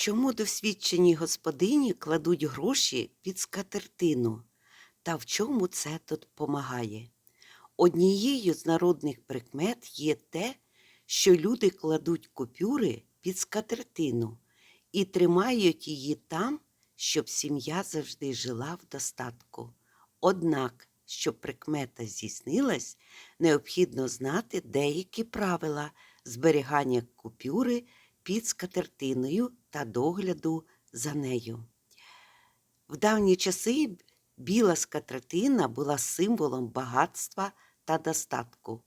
Чому досвідчені господині кладуть гроші під скатертину? Та в чому це тут помагає? Однією з народних прикмет є те, що люди кладуть купюри під скатертину і тримають її там, щоб сім'я завжди жила в достатку. Однак, щоб прикмета здійснилась, необхідно знати деякі правила зберігання купюри під скатертиною та догляду за нею. В давні часи біла скатертина була символом багатства та достатку.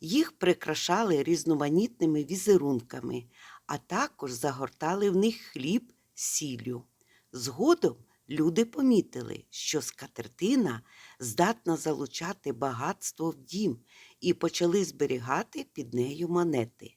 Їх прикрашали різноманітними візерунками, а також загортали в них хліб сіллю. Згодом люди помітили, що скатертина здатна залучати багатство в дім і почали зберігати під нею монети.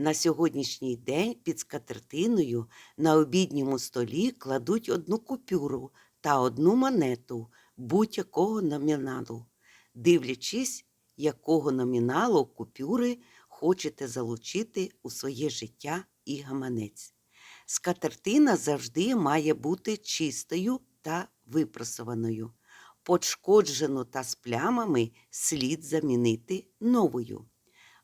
На сьогоднішній день під скатертиною на обідньому столі кладуть одну купюру та одну монету будь-якого номіналу, дивлячись, якого номіналу купюри хочете залучити у своє життя і гаманець. Скатертина завжди має бути чистою та випрасованою. Пошкоджену та з плямами слід замінити новою.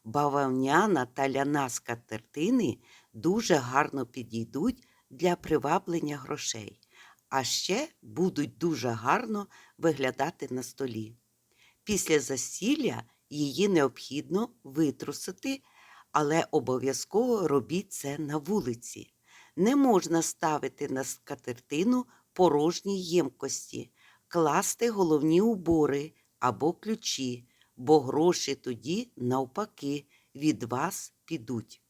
Бавовняна та ляна скатертини дуже гарно підійдуть для приваблення грошей, а ще будуть дуже гарно виглядати на столі. Після засілля її необхідно витрусити, але обов'язково робіть це на вулиці. Не можна ставити на скатертину порожні ємкості, класти головні убори або ключі, бо гроші тоді, навпаки, від вас підуть.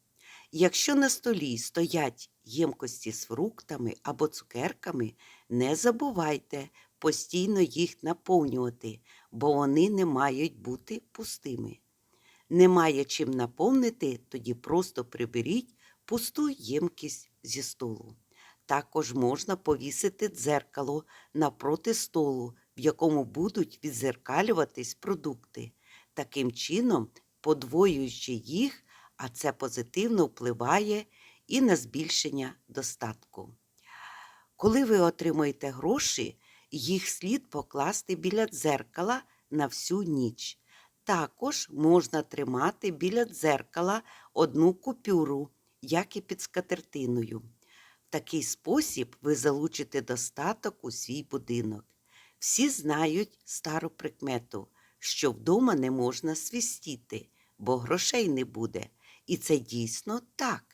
Якщо на столі стоять ємкості з фруктами або цукерками, не забувайте постійно їх наповнювати, бо вони не мають бути пустими. Немає чим наповнити, тоді просто приберіть пусту ємкість зі столу. Також можна повісити дзеркало напроти столу, в якому будуть відзеркалюватись продукти, таким чином подвоюючи їх, а це позитивно впливає і на збільшення достатку. Коли ви отримуєте гроші, їх слід покласти біля дзеркала на всю ніч. Також можна тримати біля дзеркала одну купюру, як і під скатертиною. В такий спосіб ви залучите достаток у свій будинок. Всі знають стару прикмету, що вдома не можна свистіти, бо грошей не буде. І це дійсно так.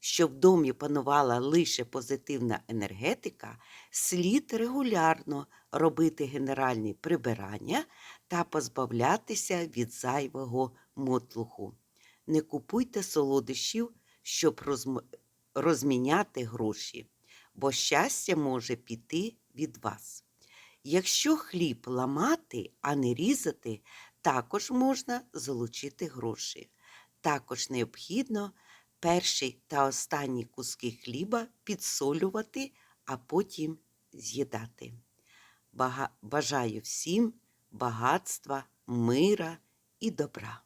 Щоб в домі панувала лише позитивна енергетика, слід регулярно робити генеральні прибирання та позбавлятися від зайвого мотлуху. Не купуйте солодощів, щоб розм- розміняти гроші, бо щастя може піти від вас. Якщо хліб ламати, а не різати, також можна залучити гроші. Також необхідно перший та останні куски хліба підсолювати, а потім з'їдати. Бажаю всім багатства, мира і добра.